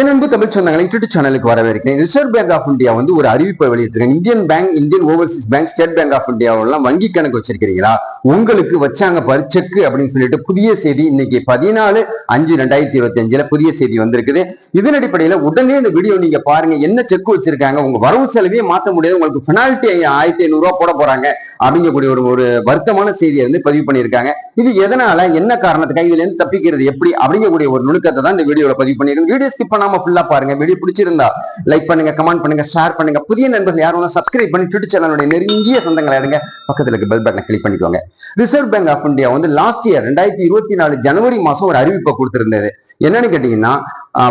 என் அன்பு தமிழ் சொந்தங்களை யூடியூப் சேனலுக்கு வரவேற்கிறேன். ரிசர்வ் பேங்க் ஆஃப் இந்தியா வந்து ஒரு அறிவிப்பை வெளியிட்டிருக்காங்க Indian bank Indian overseas bank state bank of இந்தியாவெல்லாம் வங்கி கணக்கு வச்சிருக்கிறீங்களா? உங்களுக்கு வச்சாங்க பரிச்சக்கு அப்படின்னு சொல்லிட்டு புதிய செய்தி இன்னைக்கு பதினாலு அஞ்சு ரெண்டாயிரத்தி இருபத்தி அஞ்சுல புதிய செய்தி வந்திருக்குது. இதன் அடிப்படையில உடனே இந்த வீடியோ நீங்க பாருங்க. என்ன செக் வச்சிருக்காங்க? உங்க வரவு செலவையே மாற்ற முடியாது. உங்களுக்கு பெனால்ட்டி ஆயிரத்தி ஐநூறு ரூபா போட போறாங்க. அப்படிங்கக்கூடிய ஒரு ஒரு வருத்தமான செய்தியை வந்து பதிவு பண்ணியிருக்காங்க. இது எதனால என்ன காரணத்துக்காக இதுல இருந்து தப்பிக்கிறது எப்படி அப்படிங்கக்கூடிய ஒரு நுணுக்கத்தை தான் இந்த வீடியோல பதிவு பண்ணிருக்கோம் வீடியோ ஸ்கிப் பண்ணாம ஃபுல்லா பாருங்க. வீடியோ பிடிச்சிருந்தா லைக் பண்ணுங்க கமெண்ட் பண்ணுங்க ஷேர் பண்ணுங்க. புதிய நண்பர்கள் யாரும் சப்ஸ்கிரைப் பண்ணி ட்விட்டர் சேனலுடைய நெருங்கிய சொந்தங்களை எடுங்க. பக்கத்துல இருக்க பெல் பட்டனை கிளிக் பண்ணிக்கோங்க. ரிசர்வ் பேங்க் ஆஃப் இந்தியா வந்து லாஸ்ட் இயர் ரெண்டாயிரத்தி இருபத்தி நாலு ஜனவரி மாசம் ஒரு அறிவிப்பை கொடுத்திருந்தது. என்னன்னு கேட்டீங்கன்னா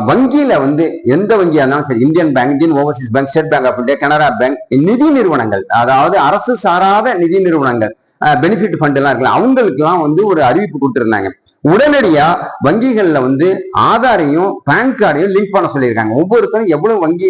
வங்கியில வந்து எந்த வங்கியா இருந்தாலும் சரி Indian bank Indian overseas bank state bank of India Canara bank நிதி நிறுவனங்கள். அதாவது அரசு சாராத நிதி நிறுவனங்கள் பெனிஃபிட் ஃபண்ட் எல்லாம் இருக்குல்ல அவங்களுக்குலாம் வந்து ஒரு அறிவிப்பு கொடுத்துருந்தாங்க. உடனடியா வங்கிகள்ல வந்து ஆதாரையும் பேன் கார்டையும் லிங்க் பண்ண சொல்லியிருக்காங்க. ஒவ்வொருத்தரும் எவ்வளவு வங்கி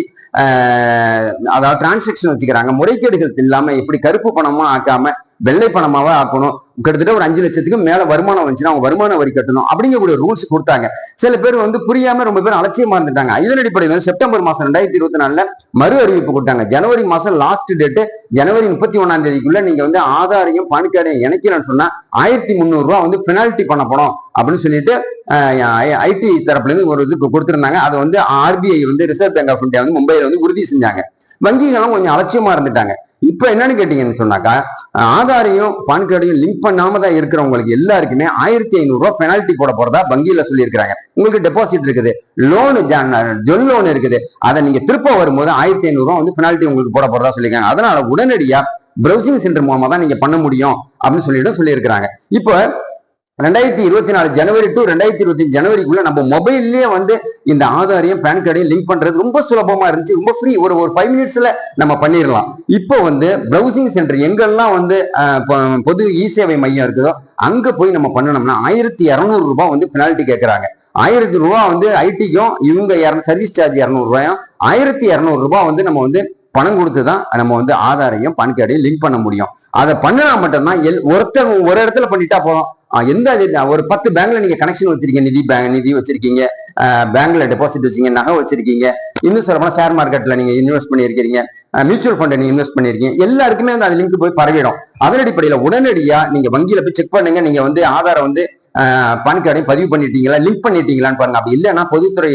அதாவது டிரான்சாக்ஷன் வச்சுக்கிறாங்க முறைகேடுகள் இல்லாம எப்படி கருப்பு பணமா ஆக்காம வெள்ளை பணமாவே ஆக்கணும். கிட்டத்தட்ட ஒரு அஞ்சு லட்சத்துக்கு மேல வருமானம் வந்துச்சுன்னா அவங்க வருமான வரி கட்டணும் அப்படிங்கக்கூடிய ரூல்ஸ் கொடுத்தாங்க. சில பேர் வந்து புரியாம ரொம்ப பேர் அலட்சியமா இருந்துட்டாங்க. இதன் அடிப்படையில் வந்து செப்டம்பர் மாசம் ரெண்டாயிரத்தி இருபத்தி நாலுல மறு அறிவிப்பு கொடுத்தாங்க. ஜனவரி மாசம் லாஸ்ட் டேட் ஜனவரி முப்பத்தி ஒன்னாம் தேதிக்குள்ள நீங்க வந்து ஆதாரையும் பான் கார்டையும் இணைக்கலன்னு சொன்னா ஆயிரத்தி முந்நூறு ரூபா வந்து பெனால்ட்டி பண்ணப்படும் அப்படின்னு சொல்லிட்டு ஐடி தரப்புல இருந்து ஒரு இது கொடுத்திருந்தாங்க. அதை வந்து ஆர்பிஐ வந்து ரிசர்வ் பேங்க் ஆஃப் இந்தியா வந்து மும்பையில வந்து உறுதி செஞ்சாங்க. வங்கிகளும் கொஞ்சம் அலட்சியமா இருந்துட்டாங்க. இப்ப என்னன்னு கேட்டீங்கன்னு சொன்னாக்கா ஆதாரையும் பான் கார்டையும் லிங்க் பண்ணாம தான் இருக்கிறவங்களுக்கு எல்லாருக்குமே ஆயிரத்தி ஐநூறு ரூபாய் பெனால்ட்டி போட போறதா வங்கியில சொல்லியிருக்காங்க உங்களுக்கு டெபாசிட் இருக்குது லோனு ஜொல் லோன் இருக்குது. அதை நீங்க திருப்ப வரும்போது ஆயிரத்தி ஐநூறு ரூபாய் வந்து பெனால்ட்டி உங்களுக்கு போட போறதா சொல்லியிருக்காங்க. அதனால உடனடியா ப்ரௌசிங் சென்டர் மூலமா தான் நீங்க பண்ண முடியும் அப்படின்னு சொல்லிட்டு சொல்லியிருக்கிறாங்க. இப்போ ரெண்டாயிரத்தி இருபத்தி நாலு ஜனவரி டு ரெண்டாயிரத்தி இருபத்தி ஜனவரிக்குள்ள நம்ம மொபைல்லயே வந்து இந்த ஆதாரையும் பேன் கார்டையும் லிங்க் பண்றது ரொம்ப சுலபமா இருந்துச்சு. ரொம்ப ஃப்ரீ ஒரு ஒரு ஃபைவ் மினிட்ஸ்ல நம்ம பண்ணிடலாம் இப்போ வந்து பிரவுசிங் சென்டர் எங்கெல்லாம் வந்து பொது இ சேவை மையம் இருக்குதோ அங்க போய் நம்ம பண்ணணும்னா ஆயிரத்தி இரநூறு ரூபாய் வந்து பெனால்ட்டி கேட்கறாங்க ஆயிரத்தி ரூபா வந்து ஐடிக்கும் இவங்க சர்வீஸ் சார்ஜ் இரநூறு ரூபாயும் ஆயிரத்தி இரநூறு ரூபாய் வந்து நம்ம வந்து பணம் கொடுத்து தான் நம்ம வந்து ஆதாரையும் பான் கார்டையும் லிங்க் பண்ண முடியும். அதை பண்ணினா மட்டும்தான் எல் ஒருத்தர் ஒரு இடத்துல பண்ணிட்டா போதும். எந்த இது- ஒரு பத்து பேங்க்ல நீங்க கனெக்ஷன் வச்சிருக்கீங்க. நிதி பேங்க் நிதி வச்சிருக்கீங்க. பேங்க்ல டெபாசிட் வச்சிருக்கீங்க நகை வச்சிருக்கீங்க. இன்னும் சொல்ல ஷேர் மார்க்கெட்ல நீங்க இன்வெஸ்ட் பண்ணியிருக்கீங்க மியூச்சுவல் ஃபண்ட் நீங்க இன்வெஸ்ட் பண்ணிருக்கீங்க எல்லாருக்குமே வந்து அந்த லிங்க் போய் பரவிடும். அதன் அடிப்படையில உடனடியா நீங்க வங்கியில போய் செக் பண்ணுங்க. நீங்க வந்து ஆதாரம் வந்து பான் கார்டையும் பதிவு பண்ணிட்டீங்களா? லிங்க் பண்ணிட்டீங்களான்னு பாருங்க. அப்படி இல்லைன்னா பொதுத்துறை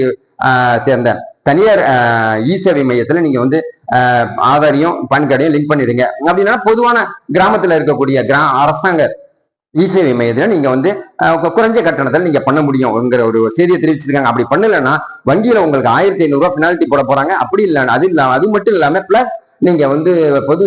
சேர்ந்த தனியார் இ சேவை மையத்துல நீங்க வந்து ஆதாரையும் பான் கார்டையும் லிங்க் பண்ணிடுங்க. அப்படின்னா பொதுவான கிராமத்துல இருக்கக்கூடிய கிரா அரசாங்க இசேவை மையத்தில் நீங்கள் நீங்க வந்து குறைஞ்ச கட்டணத்தில் நீங்க பண்ண முடியும்ங்கிற ஒரு செய்தியை தெரிவிச்சிருக்காங்க. அப்படி பண்ணலைன்னா வங்கியில உங்களுக்கு ஆயிரத்தி ஐநூறுரூவா பெனால்ட்டி போட போறாங்க. அப்படி இல்லை அது இல்ல அது மட்டும் இல்லாம பிளஸ் நீங்க வந்து பொது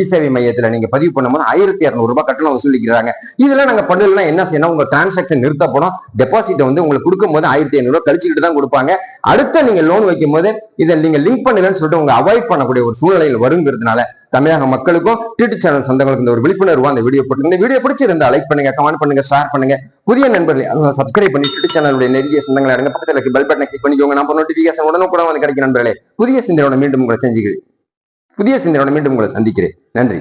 இசேவை மையத்தில் மையத்துல நீங்க பதிவு பண்ணும்போது ஆயிரத்தி இரநூறுபா கட்டணம் வசூலிக்கிறாங்க. இதெல்லாம் நாங்க பண்ணலாம் என்ன செய்யணும்? உங்க டிரான்சாக்ஷன் நிறுத்தப்படும் டெபாசிட்டை வந்து உங்களுக்கு கொடுக்கும்போது ஆயிரத்தி ஐநூறுரூவா கழிச்சிக்கிட்டு கழிச்சுக்கிட்டு தான் கொடுப்பாங்க. அடுத்த நீங்க லோன் வைக்கும் போது இதை நீங்க லிங்க் பண்ணலன்னு சொல்லிட்டு உங்க அவாய்ட் பண்ணக்கூடிய ஒரு சூழ்நிலையில் வருங்கிறதுனால தமிழக மக்களுக்கும் டிடி சேனல் சொந்தங்களுக்கு இந்த ஒரு விழிப்புணர்வு அந்த வீடியோ போட்டு இந்த வீடியோ பிடிச்சிருந்தா லைக் பண்ணுங்க கமெண்ட் பண்ணுங்க ஷேர் பண்ணுங்க. புதிய நண்பர்கள் சப்ஸ்கிரைப் பண்ணி டிடி சேனலுடைய நெருங்கிய சொந்தங்களை இருங்க பக்கத்தில் இருக்க பெல் பட்டனை கிளிக் பண்ணிக்கோங்க நம்ம நோட்டிபிகேஷன் உடனுக்குடன் வந்து கிடைக்கும் நண்பர்களே. புதிய சிந்தனையோட மீண்டும் உங்களை செஞ்சுக்கிறேன் புதிய சிந்தனையோட மீண்டும் உங்களை சந்திக்கிறேன். நன்றி.